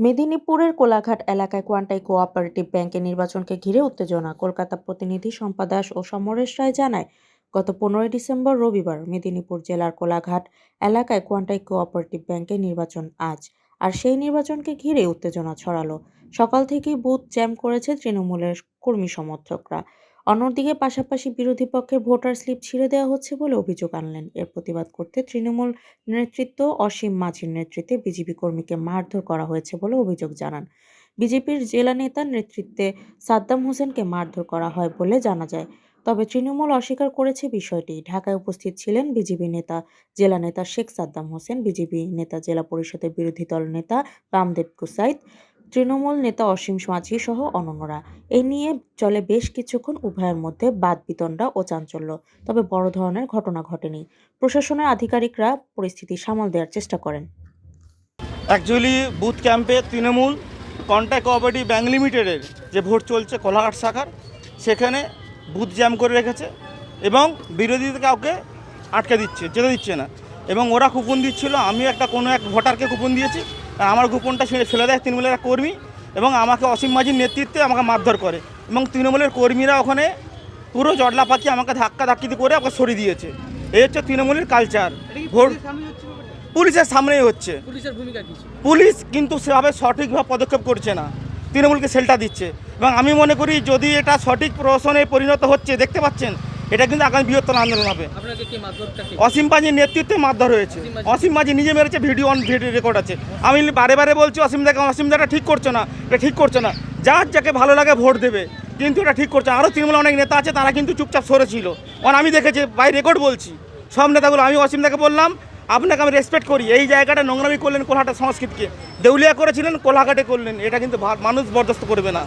মেদিনীপুরের কোলাঘাট এলাকায় কোয়ান্টাই কোঅপারেটিভ ব্যাংকের নির্বাচনকে ঘিরে উত্তেজনা। কলকাতা প্রতিনিধি শম্পা দাস ও সমরেশ রায় জানায়, গত পনেরোই ডিসেম্বর রবিবার মেদিনীপুর জেলার কোলাঘাট এলাকায় কোয়ান্টাই কোঅপারেটিভ ব্যাংকের নির্বাচন আজ, আর সেই নির্বাচনকে ঘিরে উত্তেজনা ছড়ালো। সকাল থেকেই বুথ জ্যাম করেছে তৃণমূলের কর্মী সমর্থকরা। অন্যদিকে পাশাপাশি বিরোধী পক্ষের ভোটার স্লিপ ছিঁড়ে দেওয়া হচ্ছে বলে অভিযোগ আনলেন। এর প্রতিবাদ করতে তৃণমূল নেতৃত্ব অসীম মাঝির নেতৃত্বে বিজেপি কর্মীকে মারধর করা হয়েছে বলে অভিযোগ জানান। বিজেপির জেলা নেতার নেতৃত্বে সাদ্দাম হোসেনকে মারধর করা হয় বলে জানা যায়। তবে তৃণমূল অস্বীকার করেছে বিষয়টি। ঢাকায় উপস্থিত ছিলেন বিজেপি নেতা, জেলা নেতা শেখ সাদ্দাম হোসেন, বিজেপি নেতা জেলা পরিষদের বিরোধী দল নেতা রামদেব কুসাইদ তৃণমূল নেতা অসীম মাঝি সহ অনন্যরা এই নিয়ে চলে বেশ কিছুক্ষণ উভয়ের মধ্যে বাদ বিতণ্ডা ও চাঞ্চল্য। তবে বড় ধরনের ঘটনা ঘটেনি। প্রশাসনের আধিকারিকরা পরিস্থিতি সামাল দেওয়ার চেষ্টা করেন। অ্যাকচুয়ালি বুথ ক্যাম্পে তৃণমূল কন্ট্যাক্ট কোঅপারেটিভ ব্যাঙ্ক লিমিটেডের যে ভোট চলছে কোলাঘাট শাখার, সেখানে বুথ জ্যাম করে রেখেছে এবং বিরোধীদের কাউকে আটকে দিচ্ছে, যেতে দিচ্ছে না। এবং ওরা কুপন দিচ্ছিল, আমি একটা কোনো এক ভোটারকে কুপন দিয়েছি। আমার গোপনটা ছেড়ে ফেলে দেয় তৃণমূলের কর্মী এবং আমাকে অসীম মাঝির নেতৃত্বে আমাকে মারধর করে এবং তৃণমূলের কর্মীরা ওখানে পুরো জটলা পাখি আমাকে ধাক্কা ধাক্কিতে করে আমাকে সরিয়ে দিয়েছে। এই হচ্ছে তৃণমূলের কালচার ভোট পুলিশের সামনেই হচ্ছে পুলিশের ভূমিকা পুলিশ কিন্তু সেভাবে সঠিকভাবে পদক্ষেপ করছে না। তৃণমূলকে সেলটা দিচ্ছে। এবং আমি মনে করি যদি এটা সঠিক প্রশাসনে পরিণত হচ্ছে দেখতে পাচ্ছেন? এটা কিন্তু আগামী বৃহত্তর আন্দোলন হবে। অসীম মাঝির নেতৃত্বে মারধর হয়েছে। অসীম মাঝি- নিজে মেরেছে ভিডিও অন ভিডিও রেকর্ড আছে। আমি বারে বারে বলছি অসীম দাকে অসীম দাটা ঠিক করছে না এটা ঠিক করছে না। যার যাকে ভালো লাগে ভোট দেবে কিন্তু এটা ঠিক করছে আরও তৃণমূল অনেক নেতা আছে তারা কিন্তু চুপচাপ সরেছিল কারণ আমি দেখেছি বাই রেকর্ড বলছি সব নেতাগুলো আমি অসীম দাকে বললাম আপনাকে আমি রেসপেক্ট করি। এই জায়গাটা নোংরামি করলেন কোলাঘাটের সংস্কৃতিকে। দেউলিয়া করেছিলেন কোলাঘাটে করলেন। এটা কিন্তু মানুষ বরদাস্ত করবে না।